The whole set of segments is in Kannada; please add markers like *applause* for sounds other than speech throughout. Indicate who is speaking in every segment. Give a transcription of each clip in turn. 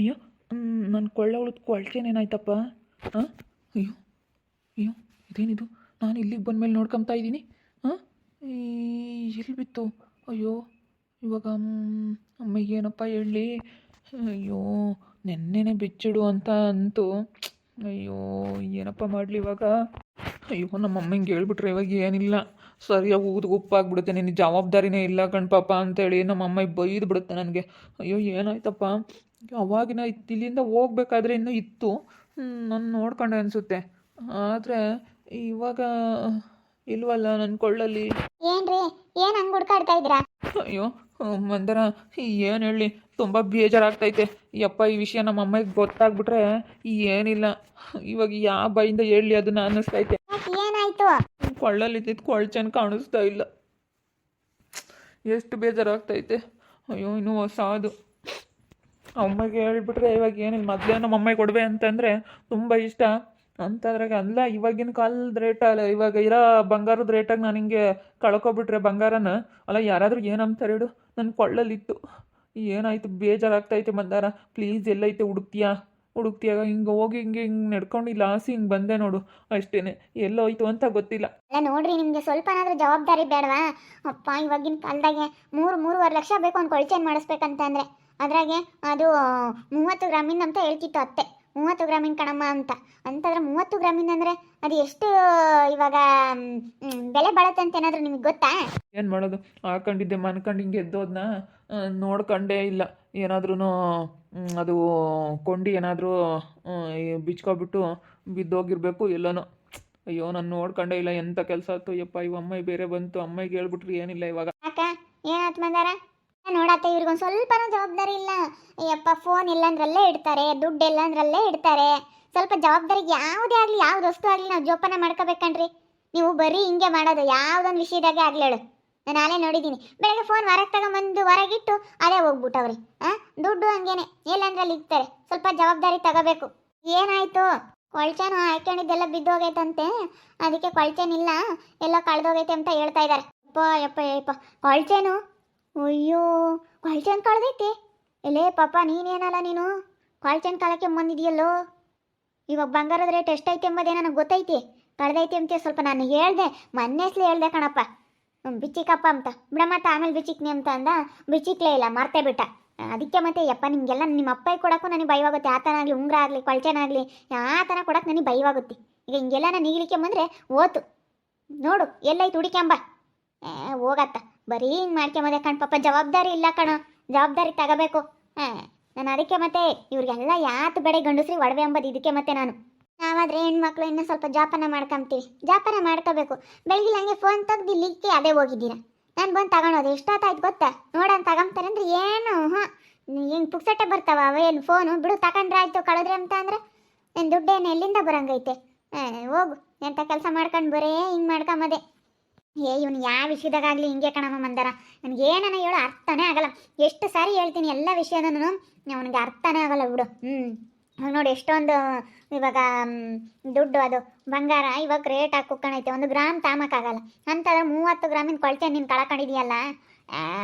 Speaker 1: ಅಯ್ಯೋ ನನ್ನ ಕೊಳ್ಳೆ ಉಳಿದ ಕೊಳ್ತೇನೇನಾಯ್ತಪ್ಪ ಹಾಂ? ಅಯ್ಯೋ ಅಯ್ಯೋ, ಇದೇನಿದು? ನಾನು ಇಲ್ಲಿಗೆ ಬಂದಮೇಲೆ ನೋಡ್ಕೊತಾ ಇದ್ದೀನಿ. ಹಾಂ? ಎಲ್ಲಿ ಬಿತ್ತು? ಅಯ್ಯೋ, ಇವಾಗ ಅಮ್ಮಿಗೆ ಅಮ್ಮಗೆ ಏನಪ್ಪ ಹೇಳಲಿ ಅಯ್ಯೋ, ನೆನ್ನೆನೇ ಬಿಚ್ಚಿಡು ಅಂತ ಅಂತು. ಅಯ್ಯೋ, ಏನಪ್ಪ ಮಾಡಲಿ ಇವಾಗ? ಅಯ್ಯೋ, ನಮ್ಮ ಅಮ್ಮಂಗೆ ಹೇಳ್ಬಿಟ್ರೆ ಇವಾಗ ಏನಿಲ್ಲ. ಸರಿಯಾಗಿ ಊದು ಉಪ್ಪಾಗ್ಬಿಡುತ್ತೆ. ನಿನ್ನ ಜವಾಬ್ದಾರಿನೇ ಇಲ್ಲ ಕಣ್ಪಾಪ ಅಂತೇಳಿ ನಮ್ಮ ಅಮ್ಮ ಬೈದು ಬಿಡುತ್ತೆ ನನಗೆ. ಅಯ್ಯೋ, ಏನಾಯ್ತಪ್ಪ? ಅವಾಗಿನ ಇತ್ತು ಇಲ್ಲಿಂದ ಹೋಗ್ಬೇಕಾದ್ರೆ ಇನ್ನೂ ಇತ್ತು. ನಾನು ನೋಡ್ಕೊಂಡೆ ಅನಿಸುತ್ತೆ. ಆದರೆ ಇವಾಗ ಇಲ್ವಲ್ಲ ನನ್ನ ಕೊಳ್ಳಲ್ಲಿ?
Speaker 2: ಏನ್ರಿ ಏನ್ ಹಂಗ್ ಹುಡ್ಕಾಡ್ತಾ ಇದ್ದೀರಾ?
Speaker 1: ಅಯ್ಯೋ ಮಂದರ ಏನು ಹೇಳಿ? ತುಂಬ ಬೇಜಾರಾಗ್ತೈತೆ. ಯಪ್ಪ ಈ ವಿಷಯ ನಮ್ಮ ಅಮ್ಮಗೆ ಗೊತ್ತಾಗ್ಬಿಟ್ರೆ ಏನಿಲ್ಲ. ಇವಾಗ ಯಾವ ಬೈಯಿಂದ ಹೇಳಿ ಅದನ್ನ ಅನ್ನಿಸ್ತೈತೆ.
Speaker 2: ಏನಾಯ್ತು?
Speaker 1: ಕೊಳ್ಳಲ್ಲಿ ಇದ್ದಿದ್ದು ಕೊಳ್ಚನ್ ಕಾಣಿಸ್ತಾ ಇಲ್ಲ. ಎಷ್ಟು ಬೇಜಾರಾಗ್ತೈತೆ. ಅಯ್ಯೋ ಇನ್ನೂ ಹೊಸ ಅದು ಅಮ್ಮಗೆ ಹೇಳ್ಬಿಟ್ರೆ ಇವಾಗ ಏನಿಲ್ಲ. ಮೊದಲೇ ನಮ್ಮ ಅಮ್ಮಗೆ ಕೊಡ್ಬೇ ಅಂತಂದರೆ ತುಂಬ ಇಷ್ಟ. ಅಂತದ್ರಾಗ ಅಲ್ಲ, ಇವಾಗಿನ ಕಾಲದ ರೇಟ್ ಅಲ್ಲ, ಇವಾಗ ಇರೋ ಬಂಗಾರದ ರೇಟಾಗಿ ನಾನು ಹಿಂಗೆ ಕಳ್ಕೊಬಿಟ್ರೆ ಬಂಗಾರನ. ಅಲ್ಲ, ಯಾರಾದರೂ ಏನಂತಾರೆ ಹೇಳು. ನನ್ನ ಕೊಳ್ಳಲ್ಲಿತ್ತು. ಏನಾಯ್ತು? ಬೇಜಾರಾಗ್ತೈತೆ ಮಂದಾರ. ಪ್ಲೀಸ್ ಎಲ್ಲೈತೆ ಹುಡುಕ್ತೀಯಾ? ಹುಡುಕ್ತಿಯಾಗ ಹಿಂಗೆ ಹೋಗಿ ಹಿಂಗೆ ಹಿಂಗೆ ನಡ್ಕೊಂಡು ಆಸಿ ಹಿಂಗೆ ಬಂದೆ ನೋಡು. ಅಷ್ಟೇನೆ. ಎಲ್ಲೋಯ್ತು ಅಂತ ಗೊತ್ತಿಲ್ಲ.
Speaker 2: ಅಲ್ಲ, ನೋಡ್ರಿ, ನಿಮಗೆ ಸ್ವಲ್ಪನಾದ್ರೂ ಜವಾಬ್ದಾರಿ ಬೇಡವಾ? ಅಪ್ಪ, ಇವಾಗಿನ ಕಾಲದಾಗೆ ಮೂರು, ಮೂರುವರೆ ಲಕ್ಷ ಬೇಕು ಒಂದು ಕೊಳ್ಚೇನ್ ಮಾಡಿಸ್ಬೇಕಂತ ಅಂದ್ರೆ ಅದ್ರಾಗೆ ಅದು ಮೂವತ್ತು ಗ್ರಾಮಿನ ಅಂತ ಹೇಳ್ತಿತ್ತು ಅತ್ತೆ. ಮೂವತ್ತು ಗ್ರಾಮಿನ ಕಣಮ್ಮ ಅಂತ. ಅಂತಂದ್ರೆ ಮೂವತ್ತು ಗ್ರಾಮಿನ ಅಂದ್ರೆ ಅದು ಎಷ್ಟು ಇವಾಗ ಬೆಲೆ ಬಾಳತ್ತೆ ಅಂತ ಏನಾದ್ರು ನಿಮಗೆ ಗೊತ್ತಾ?
Speaker 1: ಏನು ಮಾಡೋದು? ಹಾಕೊಂಡಿದ್ದೆ ಮನ್ಕೊಂಡು ಹಿಂಗೆ ಎದ್ದೋದನ್ನ ನೋಡ್ಕೊಂಡೇ ಇಲ್ಲ. ಏನಾದ್ರೂ ಅದು ಕೊಂಡಿ ಏನಾದರೂ ಬಿಚ್ಕೊಬಿಟ್ಟು ಬಿದ್ದೋಗಿರ್ಬೇಕು ಎಲ್ಲನೋ ಅಯ್ಯೋ ನಾನು ನೋಡ್ಕೊಂಡೇ ಇಲ್ಲ ಎಂಥ ಕೆಲಸ ಆಯ್ತು ಯಪ್ಪ ಇವ ಅಮ್ಮ ಬೇರೆ ಬಂತು ಅಮ್ಮಗೆ ಹೇಳ್ಬಿಟ್ರಿ ಏನಿಲ್ಲ ಇವಾಗ.
Speaker 2: ಏನಾಯ್ತು ಮಂದಾರ? ನೋಡತ್ತೆ, ಇವ್ರಿಗೊಂದು ಸ್ವಲ್ಪನೂ ಜವಾಬ್ದಾರಿ ಇಲ್ಲ. ಅಯ್ಯಪ್ಪ ಫೋನ್ ಇಲ್ಲಂದ್ರಲ್ಲೇ ಇಡ್ತಾರೆ, ದುಡ್ಡು ಇಲ್ಲಂದ್ರಲ್ಲೇ ಇಡ್ತಾರೆ. ಸ್ವಲ್ಪ ಜವಾಬ್ದಾರಿಗೆ ಯಾವುದೇ ಆಗಲಿ, ಯಾವ್ದು ವಸ್ತು ಆಗಲಿ ನಾವು ಜೋಪಾನ ಮಾಡ್ಕೋಬೇಕನ್ರಿ ನೀವು ಬರೀ ಹಿಂಗೆ ಮಾಡೋದು, ಯಾವುದೊಂದು ವಿಷಯದಾಗೆ ಆಗ್ಲಿ ಹೇಳು. ನಾನು ನಾನೇ ನೋಡಿದ್ದೀನಿ. ಬೆಳಗ್ಗೆ ಫೋನ್ ಹೊರಗೆ ತಗೊಂಬಂದು ಹೊರಗಿಟ್ಟು ಅದೇ ಹೋಗ್ಬಿಟ್ಟವ್ರಿ. ಹಾಂ ದುಡ್ಡು ಹಂಗೇನೆ, ಎಲ್ಲಂದ್ರಲ್ಲಿ ಇರ್ತಾರೆ ಸ್ವಲ್ಪ ಜವಾಬ್ದಾರಿ ತಗೋಬೇಕು. ಏನಾಯ್ತು? ಕೊಳ್ಚೇನು ಹಾಕೊಂಡಿದ್ದೆಲ್ಲ ಬಿದ್ದೋಗೈತಂತೆ. ಅದಕ್ಕೆ ಕೊಳ್ಚೆನಿಲ್ಲ, ಎಲ್ಲ ಕಳೆದೋಗೈತೆ ಅಂತ ಹೇಳ್ತಾ ಇದ್ದಾರೆ. ಅಪ್ಪ ಯಪ್ಪ ಯಪ್ಪ. ಕೊಳ್ಚೇನು? ಅಯ್ಯೋ ಕೊಳ್ಚೇನು ಕಳೆದೈತಿ ಎಲೇ ಪಾಪ, ನೀನೇನಲ್ಲ ನೀನು? ಕೊಳ್ಚೇನು ಕಾಲಕ್ಕೆ ಬಂದಿದೆಯಲ್ಲೋ? ಇವಾಗ ಬಂಗಾರದ ರೇಟ್ ಎಷ್ಟೈತೆ ಎಂಬುದೇ ನನಗೆ ಗೊತ್ತೈತೆ. ಕಳೆದೈತಿ ಅಂತ ಸ್ವಲ್ಪ ನಾನು ಹೇಳ್ದೆ ಮೊನ್ನೆಸ್ಲಿ ಹೇಳ್ದೆ ಕಣಪ್ಪ. ಬಿಚ್ಚಿಕಪ್ಪ ಅಂತ. ಬಿಡ ಮತ್ತೆ ಆಮೇಲೆ ಬಿಚ್ಚಿಕ್ನಿ ಅಂತ ಅಂದ. ಬಿಚ್ಚಿಕ್ಲೇ ಇಲ್ಲ, ಮರ್ತೇ ಬಿಟ್ಟ. ಅದಕ್ಕೆ ಮತ್ತೆ, ಯಪ್ಪ, ನಿಮಗೆಲ್ಲ ನಿಮ್ಮ ಅಪ್ಪಾಯಿ ಕೊಡೋಕ್ಕೂ ನನಗೆ ಭಯವಾಗುತ್ತೆ. ಆತನಾಗಲಿ ಉಂಗ್ರ ಆಗಲಿ ಕೊಳ್ಚೇನಾಗಲಿ ಆತನ ಕೊಡಕ್ಕೆ ನನಗೆ ಭಯವಾಗುತ್ತೆ. ಈಗ ಹಿಂಗೆಲ್ಲ ನಾನು ಈಗಲಿಕ್ಕೆ ಬಂದರೆ ಓತು. ನೋಡು, ಎಲ್ಲೈತು ಹುಡಿಕೆಂಬ ಹೋಗತ್ತ. ಬರೀ ಹಿಂಗೆ ಮಾಡ್ಕೊಂಬೋದೆ ಕಣ್. ಪಾಪ ಜವಾಬ್ದಾರಿ ಇಲ್ಲ ಕಣೋ. ಜವಾಬ್ದಾರಿ ತಗೋಬೇಕು. ಹಾಂ, ನಾನು ಅದಕ್ಕೆ ಮತ್ತೆ ಇವ್ರಿಗೆಲ್ಲ ಯಾತು ಬೇಡ ಗಂಡಸ್ರಿ ಒಡವೆ ಅಂಬದು ಇದಕ್ಕೆ ಮತ್ತೆ ನಾನು. ನಾವಾದ್ರೆ ಹೆಣ್ಮಕ್ಳು ಇನ್ನೂ ಸ್ವಲ್ಪ ಜಾಪನ ಮಾಡ್ಕೊಂತೀವಿ ಜಾಪನ ಮಾಡ್ಕೋಬೇಕು. ಬೆಳಗ್ಗೆ ಹಂಗೆ ಫೋನ್ ತೆಗ್ದು ಇಲ್ಲಿಕ್ಕೆ ಅದೇ ಹೋಗಿದ್ದೀರಾ. ನಾನು ಬಂದು ತಗೊಳೋದು ಎಷ್ಟೊತ್ತಾಯ್ತು ಗೊತ್ತಾ? ನೋಡೋಣ ತಗೊಂತಾರೆ ಅಂದ್ರೆ ಏನು? ಹಾಂ, ಹಿಂಗೆ ಪುಕ್ಸಟ್ಟೆ ಬರ್ತಾವ ಏನು ಫೋನು ಬಿಡು, ತಗೊಂಡ್ರೆ ಆಯ್ತು. ಕಳೆದ್ರೆ ಅಂತ ಅಂದ್ರೆ ಏನು ದುಡ್ಡೇನು ಎಲ್ಲಿಂದ ಬರಂಗೈತೆ? ಹೋಗು. ಎಂಥ ಕೆಲಸ ಮಾಡ್ಕೊಂಡು ಬರೇ ಹಿಂಗೆ ಮಾಡ್ಕೊಂಬದೆ ಏ, ಇವನು ಯಾವ ವಿಷಯದಾಗಲಿ ಹಿಂಗೆ ಕಣಮ್ಮ ಮಂದಾರ. ನನಗೆ ಏನನ ಹೇಳೋ, ಅರ್ಥನೇ ಆಗಲ್ಲ. ಎಷ್ಟು ಸಾರಿ ಹೇಳ್ತೀನಿ ಎಲ್ಲ ವಿಷಯದೂ ಅವನಿಗೆ ಅರ್ಥನೇ ಆಗಲ್ಲ ಬಿಡು. ಹ್ಞೂ ನೋಡಿ, ಎಷ್ಟೊಂದು, ಇವಾಗ ದುಡ್ಡು ಅದು, ಬಂಗಾರ, ಇವಾಗ ರೇಟ್ ಹಾಕಿ ಕುಕ್ಕಣೈತೆ ಒಂದು ಗ್ರಾಮ್ ತಾಮಕ್ಕಾಗಲ್ಲ ಅಂತಂದ್ರೆ ಮೂವತ್ತು ಗ್ರಾಮಿನ ಕೊಳ್ತೆ ನೀನು ಕಳ್ಕೊಂಡಿದೀಯಲ್ಲ?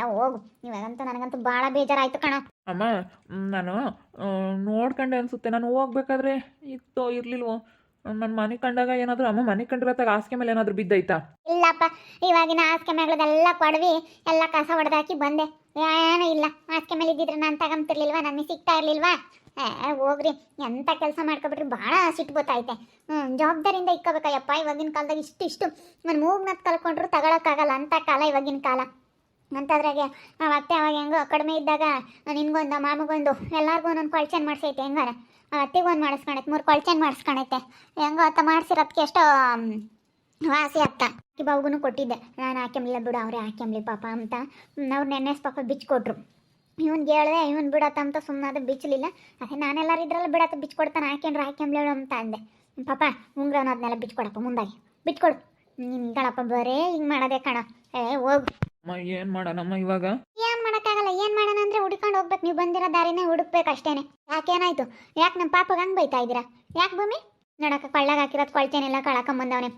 Speaker 2: ಹೋಗು. ಇವಾಗಂತೂ ನನಗಂತೂ ಭಾಳ ಬೇಜಾರಾಯ್ತು ಕಣ.
Speaker 1: ಅಮ್ಮ ನಾನು ನೋಡ್ಕೊಂಡೆ ಅನ್ಸುತ್ತೆ. ನಾನು ಹೋಗ್ಬೇಕಾದ್ರೆ ಇತ್ತೋ, ಇರಲಿಲ್ವೋ? ನನ್ನ ಮನೆ ಕಂಡಾಗ ಏನಾದ್ರೂ ಅಮ್ಮ ಮನೆ ಕಂಡಿರತ್ತಾಗ ಹಾಸಿಗೆ ಮೇಲೆ ಏನಾದರೂ ಬಿದ್ದೈತಾ?
Speaker 2: ಇಲ್ಲಪ್ಪ, ಇವಾಗಿನ ಹಾಸಿಗೆ ಮೇಗಳದೆಲ್ಲ ಕೊಡವಿ, ಎಲ್ಲ ಕಸ ಹೊಡೆದಾಕಿ ಬಂದೆ. ಏನೂ ಇಲ್ಲ, ಹಾಸಿಗೆ ಮೇಲೆ ಇದ್ದಿದ್ರೆ ನಾನು ತಗೊಂತಿರ್ಲಿಲ್ವಾ ನನಗೆ ಸಿಗ್ತಾ ಇರ್ಲಿಲ್ವಾ? ಏ, ಹೋಗ್ರಿ ಎಂಥ ಕೆಲಸ ಮಾಡ್ಕೊಬಿಟ್ರಿ ಭಾಳ ಸಿಟ್ಟು ಗೊತ್ತೈತೆ ಹ್ಞೂ ಜವಾಬ್ದಾರಿಯಿಂದ ಇಕ್ಕೋಬೇಕಯ್ಯಪ್ಪ, ಇವಾಗಿನ ಕಾಲದಾಗ ಇಷ್ಟಿಷ್ಟು ಇಷ್ಟು. ನಾನು ಮೂಗ್ನತ್ ಕಲ್ಕೊಂಡ್ರು ತಗೊಳಕ್ಕಾಗಲ್ಲ ಅಂಥ ಕಾಲ ಇವಾಗಿನ ಕಾಲ. ಅಂತದ್ರಾಗೆ ಅತ್ತೆ ಅವಾಗ ಹೆಂಗೋ ಕಡಿಮೆ ಇದ್ದಾಗ ನಿನ್ಗೊಂದು ಮಾಮಗೊಂದು ಎಲ್ಲರಿಗೂ ಒಂದೊಂದು ಕ್ವಾಲ್ಚನ್ ಮಾಡಿಸೈತೆ ಹೆಂಗಾರ? ಅತ್ತಿಗೆ ಒಂದು ಮಾಡಿಸ್ಕೊಂಡೈತೆ, ಮೂರು ಕೊಳ್ಚೆನ್ ಮಾಡಿಸ್ಕೊಂಡೈತೆ. ಹೆಂಗೋ ಅತ್ತ ಮಾಡಿಸಿರೋದಕ್ಕೆ ಎಷ್ಟೋ ವಾಸಿ ಅತ್ತ. ಅಕ್ಕಿ ಬಾವುಗೂ ಕೊಟ್ಟಿದ್ದೆ. ನಾನು ಹಾಕ್ಯಂಬ್ಲಿಲ್ಲ ಬಿಡು, ಅವ್ರೆ ಹಾಕ್ಯಂಬ್ಲಿ ಪಾಪ ಅಂತ. ಅವ್ರು ನೆನ್ನೆ ಪಾಪ ಬಿಚ್ಕೊಟ್ರು. ಇವ್ನಿಗೆ ಹೇಳಿದೆ ಇವ್ನು ಬಿಡತ್ತ ಅಂತ ಸುಮ್ಮನೆ ಬಿಚ್ಚಲಿಲ್ಲ ಅದೇ ನಾನೆಲ್ಲರೂ ಇದ್ರಲ್ಲ ಬಿಡತ್ತ, ಬಿಚ್ಕೊಡ್ತಾನೆ. ಹಾಕ್ಯಂಡ್ರೆ ಹಾಕ್ಯಂಬ್ಲೇಳು ಅಂತ ಅಂದೆ. ಪಾಪ ಉಂಗ್ರವನ್ನ ಅದನ್ನೆಲ್ಲ ಬಿಚ್ಕೊಡಪ್ಪ, ಮುಂದಾಗಿ. ನಿಮ್ ಕಣಪ್ಪ, ಬರೇ ಹಿಂಗೆ ಮಾಡೋದೇ ಕಣ. ಏ, ಹೋಗು.
Speaker 1: ಏನು ಮಾಡೋಣಮ್ಮ ಇವಾಗ?
Speaker 2: ಏನ್ ಮಾಡಕ್ಕಾಗಲ್ಲ, ಏನ್ ಮಾಡೋಣ ಅಂದ್ರೆ ಹುಡ್ಕೊಂಡು ಹೋಗ್ಬೇಕು. ನೀವು ಬಂದಿರೋ ದಾರಿನೇ ಹುಡುಕ್ಬೇಕು ಅಷ್ಟೇನೆ ಯಾಕೇನಾಯ್ತು? ಯಾಕೆ ನಮ್ಮ ಪಾಪಗೆ ಹಂಗೆ ಬೈತಾ ಇದ್ದೀರಾ? ಯಾಕೆ ಭೂಮಿ? ನೋಡಕ್ಕ, ಕೊಳ್ಳಾಗ ಹಾಕಿರೋದು ಕೊಳ್ತೇನೆಲ್ಲ ಕಳಕೊಂಬಂದವನೇ.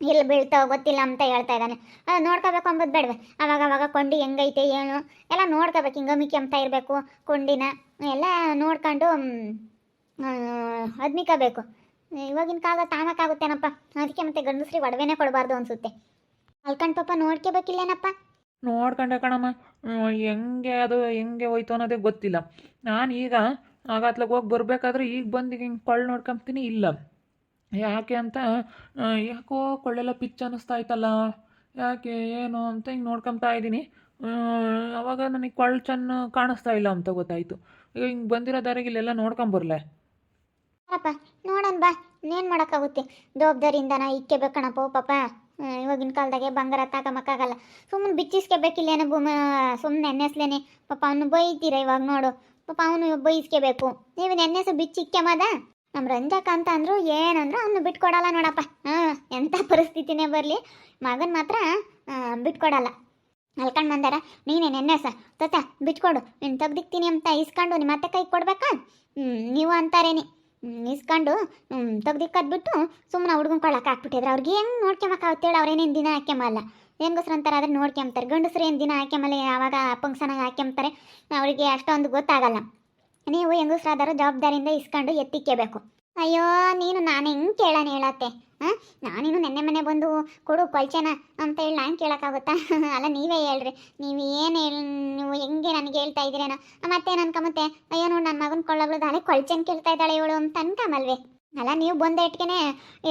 Speaker 2: ಇಲ್ಲಿ ಬೀಳ್ತಾವ ಗೊತ್ತಿಲ್ಲ ಅಂತ ಹೇಳ್ತಾ ಇದ್ದಾನೆ. ಅದು ನೋಡ್ಕೋಬೇಕು ಅಂಬೋದು ಬೇಡವೆ. ಅವಾಗ ಅವಾಗ ಕೊಂಡಿ ಹೆಂಗೈತೆ, ಏನು? ಎಲ್ಲ ನೋಡ್ಕೋಬೇಕು. ಹಿಂಗಮಿ ಅಂತ ಇರಬೇಕು, ಕೊಂಡಿನ. ಎಲ್ಲ ನೋಡ್ಕೊಂಡು ಅದ್ಮಿಕಬೇಕು ಇವಾಗಿನ ಕಾಲ ತಾಮಕ್ಕಾಗುತ್ತೇನಪ್ಪ ಅದಕ್ಕೆ ಮತ್ತೆ ಗಂಡಸ್ರಿಗೆ ಒಡವೆನೇ ಕೊಡಬಾರ್ದು ಅನ್ಸುತ್ತೆ. ಅಲ್ಕಂಡ್ ಪಾಪ ನೋಡ್ಕೋಬೇಕಿಲ್ಲೇನಪ್ಪ?
Speaker 1: ನೋಡ್ಕೊಂಡೆ ಕಣಮ್ಮ. ಹೆಂಗೆ ಅದು, ಹೆಂಗೆ ಹೋಯ್ತು ಅನ್ನೋದೇ ಗೊತ್ತಿಲ್ಲ. ನಾನು ಈಗ ಆಗಾತ್ಲಾಗ ಹೋಗಿ ಬರಬೇಕಾದ್ರೆ ಈಗ ಬಂದು ಹಿಂಗೆ ಕೊಳ್ಳು ನೋಡ್ಕೊಂತೀನಿ ಇಲ್ಲ. ಯಾಕೆ ಅಂತ ಯಾಕೋ ಕೊಳ್ಳೆಲ್ಲ ಪಿಚ್ ಅನ್ನಿಸ್ತಾ ಇತ್ತಲ್ಲ. ಯಾಕೆ, ಏನು ಅಂತ ಹಿಂಗೆ ನೋಡ್ಕೊತಾ ಇದ್ದೀನಿ. ಅವಾಗ ನನಗೆ ಕೊಳ್ಳು ಚೆನ್ನ ಕಾಣಿಸ್ತಾ ಇಲ್ಲ ಅಂತ ಗೊತ್ತಾಯಿತು. ಈಗ ಹಿಂಗೆ ಬಂದಿರೋ ದಾರಿಗೆ ಇಲ್ಲೆಲ್ಲ ನೋಡ್ಕೊಂಬರ್ಲೆ.
Speaker 2: ನೋಡೋಣ ಬಾ, ಇನ್ನೇನು ಮಾಡೋಕ್ಕಾಗುತ್ತೆ? ದೋಬ್ದರಿಂದನ ಇಕ್ಕೆ ಬೇಕಣಪ್ಪ ಪಾಪ. ಇವಾಗಿನ ಕಾಲದಾಗೆ ಬಂಗಾರ ತಾಕಮಕ್ಕಾಗಲ್ಲ ಸುಮ್ಮನೆ ಬಿಚ್ಚಿಸ್ಕೋಬೇಕಿಲ್ಲೇನೋ ಭೂಮ ಸುಮ್ಮನೆ ಎಣ್ಣೆಸ್ಲೇನೆ. ಪಾಪ ಅವನು ಬೈತೀರ ಇವಾಗ ನೋಡು. ಪಾಪ ಅವನು ಬೈಸ್ಕೋಬೇಕು. ನೀವು ಎಣ್ಣೆಸು ಬಿಚ್ಚಿ ಇಕ್ಕೆಮದ ನಮ್ಮ ರಂಜಕ ಅಂತ ಅಂದ್ರು ಏನಂದ್ರು ಅವನು ಬಿಟ್ಕೊಡಲ್ಲ ನೋಡಪ್ಪ. ಹಾಂ ಎಂಥ ಪರಿಸ್ಥಿತಿನೇ ಬರಲಿ. ಮಗನ ಮಾತ್ರ ಬಿಟ್ಕೊಡಲ್ಲ. ಅಲ್ಕಂಡು ಬಂದಾರ ನೀನೇ ನೆನ್ನೆಸ ತತ್ತ ಬಿಟ್ಕೊಡು. ನೀನು ತೆಗ್ದಿಕ್ತೀನಿ ಅಂತ ಇಸ್ಕೊಂಡು ನಿಮ್ಮ ಮತ್ತೆ ಕೈ ಕೊಡ್ಬೇಕಾ? ನೀವು ಅಂತಾರೇನಿ. ಇಸ್ಕೊಂಡು ತೆಗ್ದಿ ಕದ್ಬಿಟ್ಟು ಸುಮ್ಮನೆ ಹುಡ್ಗನ್ ಕೊಳಕ್ಕೆ ಹಾಕ್ಬಿಟ್ಟಿದ್ರೆ. ಅವ್ರಿಗೆ ಹೆಂಗೆ ನೋಡ್ಕೊಂಬಕ್ಕಾಗತ್ತೇಳಿ ಅವ್ರೇನೇನು ದಿನ ಹಾಕ್ಯಂಬಲ್ಲ ಹೆಂಗಸ್ರು ಅಂತಾರೆ ಅದನ್ನು ನೋಡ್ಕೊಂತಾರೆ ಗಂಡಸ್ರು ಏನು ದಿನ ಹಾಕ್ಯಂಬಲ್ಲ ಯಾವಾಗ ಫಂಕ್ಷನಾಗ ಹಾಕ್ಯಂತಾರೆ ಅವರಿಗೆ ಅಷ್ಟೊಂದು ಗೊತ್ತಾಗಲ್ಲ. ನೀವು ಹೆಂಗಸ್ರಾದರೂ ಜವಾಬ್ದಾರಿಯಿಂದ ಇಸ್ಕೊಂಡು ಎತ್ತಿಕ್ಕೇಬೇಕು ಅಯ್ಯೋ, ನೀನು ನಾನು ಹೆಂಗೆ ಕೇಳೋಣ ಹೇಳತ್ತೆ? ಹಾಂ? ನಾನೇನು ನೆನ್ನೆ ಮನೆ ಬಂದು ಕೊಡು ಕೊಳ್ಚೆನ ಅಂತ ಹೇಳಿ ನಾನು ಕೇಳೋಕ್ಕಾಗುತ್ತಾ? *laughs* ಅಲ್ಲ, ನೀವೇ ಹೇಳ್ರಿ. ನೀವು ಏನು ಹೇಳಿ, ನೀವು ಹೆಂಗೆ ನನಗೆ ಹೇಳ್ತಾ ಇದ್ದೀರೇನೋ? ಮತ್ತೆ ಅನ್ಕೊಂಬತ್ತೆ ಅಯ್ಯೋ ನೋಡಿ ನನ್ನ ಮಗನ ಕೊಳ್ಳಗಳು ದಾಳೆ ಕೊಳ್ಚೆನ್ ಕೇಳ್ತಾ ಇದ್ದಾಳೆ ಇವಳು ಅಂತ ಅನ್ಕಮಲ್ವೇ ಅಲ್ಲ, ನೀವು ಬಂದ ಇಟ್ಕೆನೆ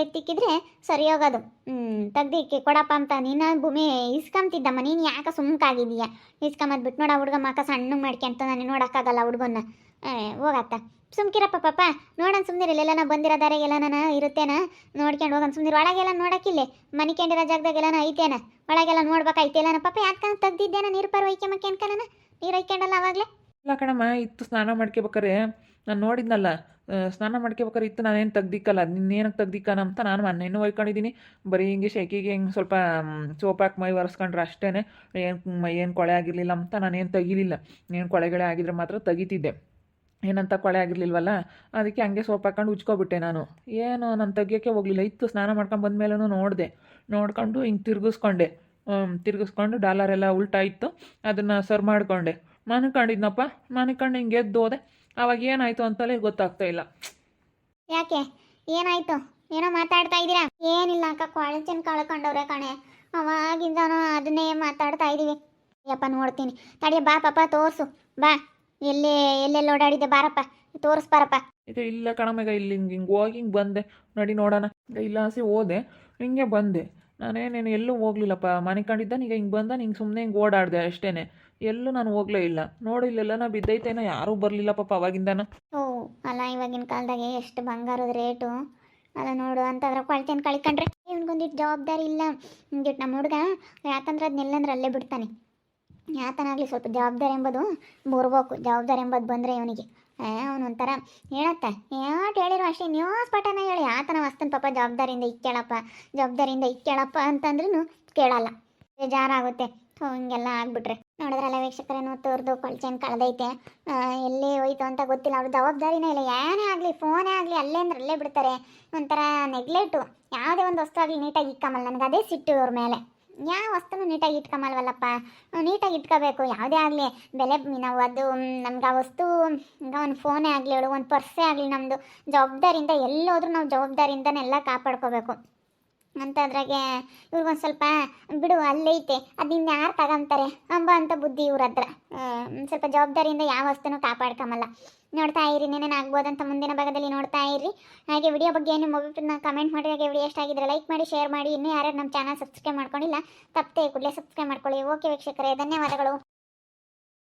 Speaker 2: ಎತ್ತಿಕ್ಕಿದ್ರೆ ಸರಿ ಹೋಗೋದು. ಹ್ಞೂ ತೆಗ್ದಿಕ್ಕೆ ಕೊಡಪ್ಪ ಅಂತ ನೀನು ಭೂಮಿ ಇಸ್ಕೊಂತಿದ್ದಮ್ಮ ನೀನು ಯಾಕೆ ಸುಮ್ಕಾಗಿದೀಯ ಇಸ್ಕೊಂಬದ್ ಬಿಟ್ಟು ನೋಡ ಹುಡುಗ ಮಕ್ಕ ಸಣ್ಣಗೆ ಮಾಡ್ಕೊಂತ ನಾನು ನೋಡೋಕ್ಕಾಗಲ್ಲ ಹುಡುಗನ್ನ. ಹೋಗತ್ತ? ಸುಮ್ಕಿರಪ್ಪ ಪಾಪ. ನೋಡೋಣ ಸುಮ್ಮನಿರಿ ಎಲ್ಲನ ಬಂದಿರೋ ದಾರಿಗೆಲ್ಲ ನಾನು ಇರುತ್ತೇನ. ನೋಡ್ಕೊಂಡು ಹೋಗೋಣ ಸುಮ್ಮನಿರು ಒಳಗೆಲ್ಲ ನೋಡಕ್ಕಿಲ್ಲೇ? ಮನಿಕೊಂಡಿರೋ ಜಾಗದಾಗೆಲ್ಲನ ಜಾಗದಾಗೆಲ್ಲ ಐತೇನ? ಒಳಗೆಲ್ಲ ನೋಡ್ಬೇಕಾಯ್ತೇನ ಪಾಪ. ಯಾಕಂತ ತೆಗ್ದಿದ್ದೇನ ನೀರು ಪರ್ ಒಯ್ಕೊಂಬಕ್ಕೆ ಅನ್ಕನ ನೀರು ಒಯ್ಕೊಂಡಲ್ಲ ಅವಾಗಲೇ?
Speaker 1: ಇಲ್ಲ ಕಣಮ್ಮ, ಇತ್ತು ಸ್ನಾನ ಮಾಡ್ಕೋಬೇಕಾರೆ. ನಾನು ನೋಡಿದ್ನಲ್ಲ ಸ್ನಾನ ಮಾಡ್ಕೋಬೇಕಾರೆ ಇತ್ತು. ನಾನೇನು ತೆಗ್ದಿಕ್ಕಲ್ಲ. ನಿನ್ನೇನಕ್ಕೆ ತೆಗ್ದಿಕ್ಕನ ಅಂತ ನಾನು ಮೊನ್ನೆನೂ ಒಯ್ಕೊಂಡಿದ್ದೀನಿ. ಬರೀ ಹಿಂಗೆ ಶೆಕಿಗೆ ಹಿಂಗೆ ಸ್ವಲ್ಪ ಸೋಪ್ ಮೈ ಒರೆಸ್ಕೊಂಡ್ರೆ ಅಷ್ಟೇ ಏನು ಏನು ಕೊಳೆ ಆಗಿರಲಿಲ್ಲ ಅಂತ ನಾನೇನು ತೆಗಿಲಿಲ್ಲ. ಏನು ಕೊಳೆಗಳೇ ಆಗಿದ್ರೆ ಮಾತ್ರ ತೆಗಿತಿದ್ದೆ. ಏನಂತ ಕೊಳೆ ಆಗಿರ್ಲಿಲ್ವಲ್ಲ? ಅದಕ್ಕೆ ಹಂಗೆ ಸೋಪ್ ಹಾಕೊಂಡು ಉಜ್ಕೊಬಿಟ್ಟೆ ನಾನು. ಏನು ನಾನು ತೆಗಿಯೋಕ್ಕೆ ಹೋಗಲಿಲ್ಲ. ಇತ್ತು ಸ್ನಾನ ಮಾಡ್ಕೊಂಡು ಬಂದಮೇಲೂ ನೋಡಿದೆ. ನೋಡ್ಕೊಂಡು ಹಿಂಗೆ ತಿರುಗಿಸ್ಕೊಂಡೆ. ತಿರುಗಿಸ್ಕೊಂಡು ಡಾಲರ್ ಎಲ್ಲ ಉಲ್ಟಾ ಇತ್ತು. ಅದನ್ನು ಸರ್ವ್ ಮಾಡಿಕೊಂಡೆ. ಮನ್ಕೊಂಡಿದ್ನಪ್ಪ. ಮನ್ಕೊಂಡು ಹಿಂಗೆ ಎದ್ದು ಹೋದೆ. ಅವಾಗ ಏನಾಯಿತು ಅಂತಲೇ ಗೊತ್ತಾಗ್ತಾ ಇಲ್ಲ.
Speaker 2: ಯಾಕೆ? ಏನಾಯಿತು? ಏನೋ ಮಾತಾಡ್ತಾ ಇದ್ದೀರಾ? ಏನಿಲ್ಲ ಅಕ್ಕ ಕೊಳಚನ್ ಕಳ್ಕೊಂಡವ್ರೆ ಕಣೆ. ಅವಾಗಿಂದನೂ ಅದನ್ನೇ ಮಾತಾಡ್ತಾ ಇದ್ದೀವಿ ಯಪ್ಪ ನೋಡ್ತೀನಿ. ತಡಿಯ ಬಾ ಪಾಪ, ತೋರಿಸು. ಬಾ. ಎಲ್ಲಿ ಎಲ್ಲೆಲ್ಲಿ ಓಡಾಡಿದೆ ಬಾರಪ್ಪ ತೋರಿಸ್ ಬಾರಪ್ಪ.
Speaker 1: ಇದು ಇಲ್ಲ ಕಣಮೇಗ ಇಲ್ಲಿ ಹಿಂಗೆ ಹಿಂಗೆ ಹೋಗಿ ಹಿಂಗೆ ಬಂದೆ. ನಡಿ ನೋಡೋಣ. ಈಗ ಇಲ್ಲ ಹಸಿ ಹೋದೆ ಹಿಂಗೆ ಬಂದೆ. ನಾನೇನೇನು ಎಲ್ಲೂ ಹೋಗ್ಲಿಲ್ಲಪ್ಪ. ಮನೆ ಕಂಡಿದ್ದಾನೆ ಈಗ ಹಿಂಗೆ ಬಂದ ಹಿಂಗೆ ಸುಮ್ಮನೆ ಹಿಂಗೆ ಓಡಾಡಿದೆ ಅಷ್ಟೇ ಎಲ್ಲೂ ನಾನು ಹೋಗ್ಲೇ ಇಲ್ಲ. ನೋಡಿ ಇಲ್ಲೆಲ್ಲ ನಾ ಬಿದ್ದೈತೇನೋ ಯಾರೂ ಬರಲಿಲ್ಲ ಪಾಪ ಅವಾಗಿಂದನ.
Speaker 2: ಓ ಅಲ್ಲ ಇವಾಗಿನ ಕಾಲದಾಗೆ ಎಷ್ಟು ಬಂಗಾರದ ರೇಟು. ಅಲ್ಲ ನೋಡು ಅಂತಂದ್ರೆ ಕೊಳ್ತೇನೆ ಕಳ್ಕೊಂಡ್ರೆ ಇವ್ನಿಗೊಂದಿಟ್ಟು ಜವಾಬ್ದಾರಿ ಇಲ್ಲ. ಹಿಂಗಿಟ್ಟು ನಮ್ಮ ಹುಡುಗ ಯಾಕಂದ್ರೆ ಅದನ್ನೆಲ್ಲಂದ್ರೆ ಅಲ್ಲೇ ಬಿಡ್ತಾನೆ. ಯಾತನಾಗಲಿ ಸ್ವಲ್ಪ ಜವಾಬ್ದಾರಿ ಎಂಬುದು ಬರ್ಬೇಕು ಜವಾಬ್ದಾರಿ ಎಂಬುದು ಬಂದರೆ ಇವನಿಗೆ. ಅವನು ಒಂಥರ ಹೇಳತ್ತ. ಯಾಟ್ ಹೇಳಿರೋ ಅಷ್ಟೇ, ನ್ಯೂಸ್ ಪಟನ ಹೇಳಿ. ಆತನ ವಸ್ತನ್ ಪಾಪ ಜವಾಬ್ದಾರಿಯಿಂದ ಇಕ್ಕೇಳಪ್ಪ ಜವಾಬ್ದಾರಿಯಿಂದ ಇಕ್ಕೇಳಪ್ಪ ಅಂತಂದ್ರೂ ಕೇಳಲ್ಲ. ಬೇಜಾರಾಗುತ್ತೆ. ಹಿಂಗೆಲ್ಲ ಆಗ್ಬಿಟ್ರೆ. ನೋಡಿದ್ರಲ್ಲ ವೀಕ್ಷಕರೇನು ತೋರ್ದು ಕೊಳ್ಚೇನು ಕಳೆದೈತೆ. ಎಲ್ಲಿ ಹೋಯ್ತು ಅಂತ ಗೊತ್ತಿಲ್ಲ. ಅವ್ರ ಜವಾಬ್ದಾರಿನೇ ಇಲ್ಲ. ಏನೇ ಆಗಲಿ, ಫೋನೇ ಆಗಲಿ, ಅಲ್ಲೇ ಅಂದ್ರೆ ಅಲ್ಲೇ ಬಿಡ್ತಾರೆ. ಒಂಥರ ನೆಗ್ಲೆಟು ಯಾವುದೇ ಒಂದು ವಸ್ತು ಆಗಲಿ, ನೀಟಾಗಿ ಇಕ್ಕಮಲ್ಲ. ನನಗೆ ಅದೇ ಸಿಟ್ಟು ಇವ್ರ ಮೇಲೆ. ಯಾವ ವಸ್ತುನು ನೀಟಾಗಿ ಇಟ್ಕೊಂಬಲ್ವಲ್ಲಪ್ಪ ನೀಟಾಗಿ ಇಟ್ಕೋಬೇಕು. ಯಾವುದೇ ಆಗಲಿ, ಬೆಲೆ, ನಾವು ಅದು ನಮ್ಗೆ ಆ ವಸ್ತು ಈಗ ಒಂದು ಫೋನೇ ಆಗಲಿ ಒಂದು ಪರ್ಸೇ ಆಗಲಿ ನಮ್ಮದು ಜವಾಬ್ದಾರಿಯಿಂದ ಎಲ್ಲೋದ್ರೂ ನಾವು ಜವಾಬ್ದಾರಿಯಿಂದನೆಲ್ಲ ಕಾಪಾಡ್ಕೋಬೇಕು. ಅಂತದ್ರಾಗೆ ಇವ್ರಿಗೊಂದು ಸ್ವಲ್ಪ, ಬಿಡು ಅಲ್ಲೈತೆ ಅದನ್ನ ಯಾರು ತಗೊಂತಾರೆ, ಅಂಬ ಅಂತ ಬುದ್ಧಿ ಇವ್ರ ಹತ್ರ. ಸ್ವಲ್ಪ ಜವಾಬ್ದಾರಿಯಿಂದ ಯಾವ ವಸ್ತುನೂ ಕಾಪಾಡ್ಕೊಂಬಲ್ಲ ನೋಡ್ತಾ ಇರಿ ಆಗ್ಬೋದು ಅಂತ ಮುಂದಿನ ಭಾಗದಲ್ಲಿ ನೋಡ್ತಾ ಇರಿ. ಹಾಗೆ ವಿಡಿಯೋ ಬಗ್ಗೆ ಏನು ಮೊಬೈಲ್ನ ಕಮೆಂಟ್ ಮಾಡಿ ಹಾಗೆ ವಿಡಿಯೋ ಎಷ್ಟಾಗಿದ್ರೆ ಲೈಕ್ ಮಾಡಿ ಶೇರ್ ಮಾಡಿ. ಇನ್ನೂ ಯಾರ್ಯಾರು ನಮ್ಮ ಚಾನಲ್ ಸಬ್ಸ್ಕ್ರೈಬ್ ಮಾಡ್ಕೊಂಡಿಲ್ಲ, ತಪ್ಪದೆ ಕೂಡಲೇ ಸಬ್ಸ್ಕ್ರೈಬ್ ಮಾಡ್ಕೊಳ್ಳಿ. ಓಕೆ ವೀಕ್ಷಕರೇ, ಧನ್ಯವಾದಗಳು.